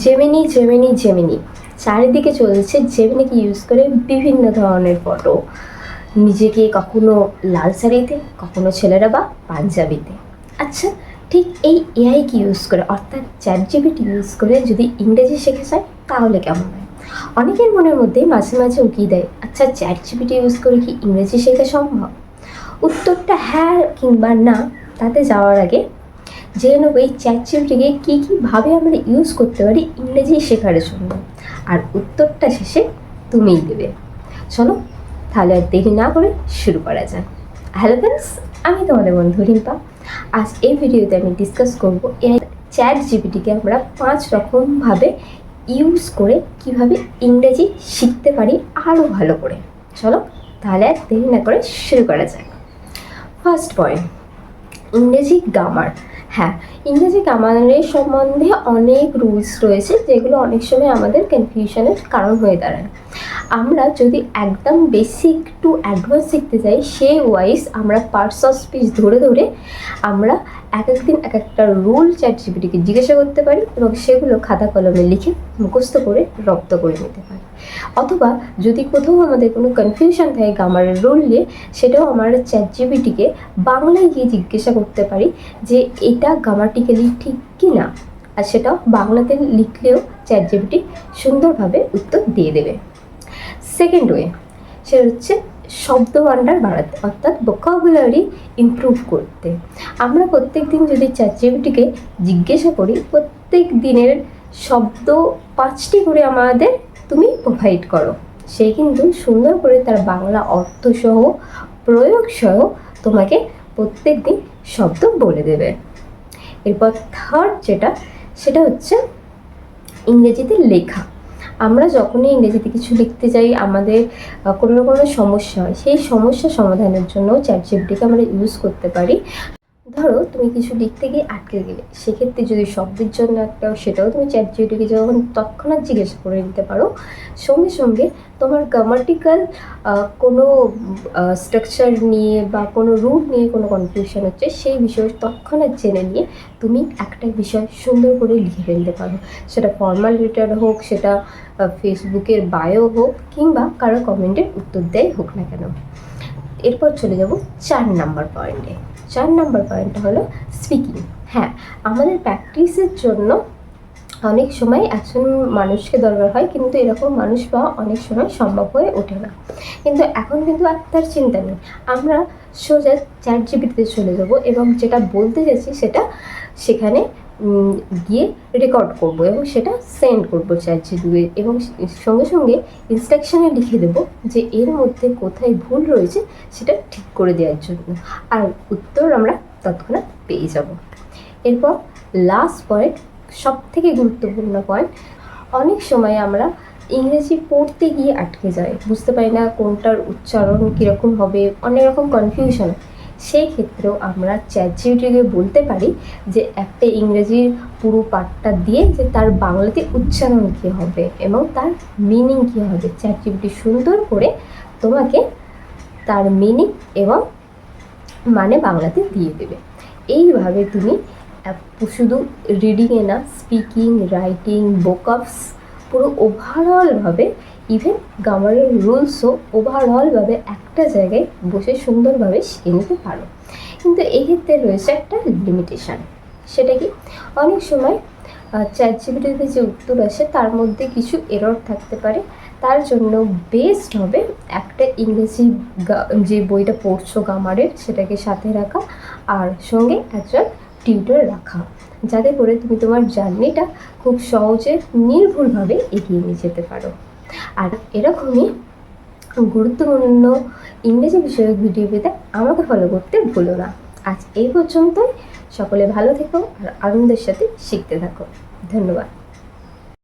Gemini Gemini Gemini চারিদিকে চলছে জেমিনিকে use করে বিভিন্ন ধরনের ফটো নিজেকে কখনো লাল শাড়িতে, কখনো ছেলেরা বা পাঞ্জাবিতে। আচ্ছা ঠিক এই এআইকে ইউজ করে, অর্থাৎ চ্যাট জিপিটি ইউজ করে যদি ইংরেজি শেখা যায়, তাহলে কেমন হয়? অনেকের মনের মধ্যে মাঝে মাঝে উকিয়ে দেয় আচ্ছা চ্যাট জিপিটি ইউজ করে কি ইংরেজি শেখা সম্ভব? উত্তরটা হ্যাঁ কিংবা না, তাতে যাওয়ার আগে জেনে নেব এই চ্যাট জিপিটিকে কী কীভাবে আমরা ইউজ করতে পারি ইংরেজি শেখার জন্য। আর উত্তরটা শেষে তুমিই দেবে। চলো, তাহলে আর দেরি না করে শুরু করা যাক। হ্যালো ফ্রেন্ডস আমি তোমাদের বন্ধু রিম্পা। আজ এই ভিডিওতে আমি ডিসকাস করব এই চ্যাট জিপিটিকে আমরা পাঁচ রকমভাবে ইউজ করে কীভাবে ইংরেজি শিখতে পারি আরও ভালো করে। চলো, তাহলে আর দেরি না করে শুরু করা যাক। ফার্স্ট পয়েন্ট ইংরেজি গ্রামার হ্যাঁ ইংরেজি গ্রামারের সম্বন্ধে অনেক রুলস রয়েছে যেগুলো অনেক সময় আমাদের কনফিউশনের কারণ হয়ে দাঁড়ায়। আমরা যদি একদম বেসিক টু অ্যাডভান্স শিখতে যাই সে ওয়াইজ আমরা পার্টস অফ স্পিচ ধরে ধরে আমরা এক একদিন এক একটা রুল চ্যাট জিপিটিকে জিজ্ঞাসা করতে পারি এবং সেগুলো খাতা কলমে লিখে মুখস্থ করে রপ্ত করে নিতে পারি। অথবা যদি কোথাও আমাদের কোনো কনফিউশন থাকে গ্রামারের রুল নিয়ে, সেটাও আমরা চ্যাট জিপিটিকে বাংলায় গিয়ে জিজ্ঞাসা করতে পারি যে এটা গ্রামাটিক্যালি ঠিক কি না আর সেটাও বাংলাতে লিখলেও চ্যাট জিপিটি সুন্দরভাবে উত্তর দিয়ে দেবে। সেকেন্ড ওয়ে সেটা হচ্ছে শব্দ ভাণ্ডার বাড়াতে, অর্থাৎ ভোকাবুলারি ইমপ্রুভ করতে। আমরা প্রত্যেক দিন যদি জিপিটিকে জিজ্ঞাসা করি, প্রত্যেক দিনের শব্দ পাঁচটি করে আমাদের তুমি প্রোভাইড করো। সে কিন্তু সুন্দর করে তার বাংলা অর্থসহ, প্রয়োগসহ তোমাকে প্রত্যেক দিন শব্দ বলে দেবে। এরপর থার্ড যেটা, সেটা হচ্ছে ইংরেজিতে লেখা। আমরা যখনই ইংরেজিতে কিছু লিখতে যাই, আমাদের কোনো না কোনো সমস্যা হয়। সেই সমস্যা সমাধানের জন্য চ্যাট জিপিটিকে আমরা ইউজ করতে পারি। ধরো, তুমি কিছু লিখতে গিয়ে আটকে গেলে, সেক্ষেত্রে যদি শব্দের জন্য একটাও সেটাও তুমি চ্যাট জিপিটিকে যখন তৎক্ষণাৎ জিজ্ঞেস করে নিতে পারো, সঙ্গে সঙ্গে তোমার গ্রামাটিক্যাল কোনো স্ট্রাকচার নিয়ে বা কোনো রুট নিয়ে কোনো কনফিউশন হচ্ছে, সেই বিষয়ে তৎক্ষণাৎ জেনে নিয়ে তুমি একটা বিষয় সুন্দর করে লিখে ফেলতে পারো। সেটা ফর্মাল লেটার হোক, সেটা ফেসবুকের বায়ো হোক, কিংবা কারও কমেন্টের উত্তর দেয় হোক না কেন। এরপর চলে যাব চার নাম্বার পয়েন্টে চার নম্বর পয়েন্টটা হলো স্পিকিং হ্যাঁ আমাদের প্র্যাকটিসের জন্য অনেক সময় একজন মানুষকে দরকার হয়, কিন্তু এরকম মানুষ পাওয়া অনেক সময় সম্ভব হয়ে ওঠে না। কিন্তু এখন কিন্তু আর তার চিন্তা নেই। আমরা সোজা চ্যাট জিপিটিতে চলে যাব এবং যেটা বলতে চাইছি সেটা সেখানে গিয়ে রেকর্ড করব এবং সেটা সেন্ড করব চ্যাট জিপিটি এবং সঙ্গে সঙ্গে ইনস্ট্রাকশনে লিখে দেবো যে এর মধ্যে কোথায় ভুল রয়েছে সেটা ঠিক করে দেওয়ার জন্য। আর উত্তর আমরা তৎক্ষণাৎ পেয়ে যাব। এরপর লাস্ট পয়েন্ট সব থেকে গুরুত্বপূর্ণ পয়েন্ট অনেক সময় আমরা ইংরেজি পড়তে গিয়ে আটকে যাই। বুঝতে পারি না কোনটার উচ্চারণ কীরকম হবে, অনেক রকম কনফিউশন সেই ক্ষেত্রেও আমরা চ্যাট জিপিটিকে বলতে পারি যে একটা ইংরেজির পুরো পাঠটা দিয়ে যে তার বাংলাতে উচ্চারণ কী হবে এবং তার মিনিং কী হবে। চ্যাট জিপিটি সুন্দর করে তোমাকে তার মিনিং এবং মানে বাংলাতে দিয়ে দেবে। এইভাবে তুমি, শুধু রিডিংয়ে না স্পিকিং রাইটিং বোকআপস পুরো ওভারঅলভাবে ইভেন গ্রামারের রুলসও ওভারঅলভাবে একটা জায়গায় বসে সুন্দরভাবে শিখে নিতে পারো। কিন্তু এই ক্ষেত্রে রয়েছে একটা লিমিটেশান সেটা কি? অনেক সময় চ্যাট জিবিটিতে যে উত্তর আসে, তার মধ্যে কিছু এরর থাকতে পারে। তার জন্য বেস্ট হবে একটা ইংরেজি যে বইটা পড়ছো গামারের, সেটাকে সাথে রাখা, আর সঙ্গে একজন টিউটর রাখা। যাতে করে তুমি তোমার জার্নিটা খুব সহজে, নির্ভুলভাবে এগিয়ে নিয়ে যেতে পারো। আর এরকমই গুরুত্বপূর্ণ ইংরেজি বিষয়ক ভিডিও পেতে আমাকে ফলো করতে ভুলো না। আজ এই পর্যন্তই। সকলে ভালো থেকো আর আনন্দের সাথে শিখতে থাকো। ধন্যবাদ।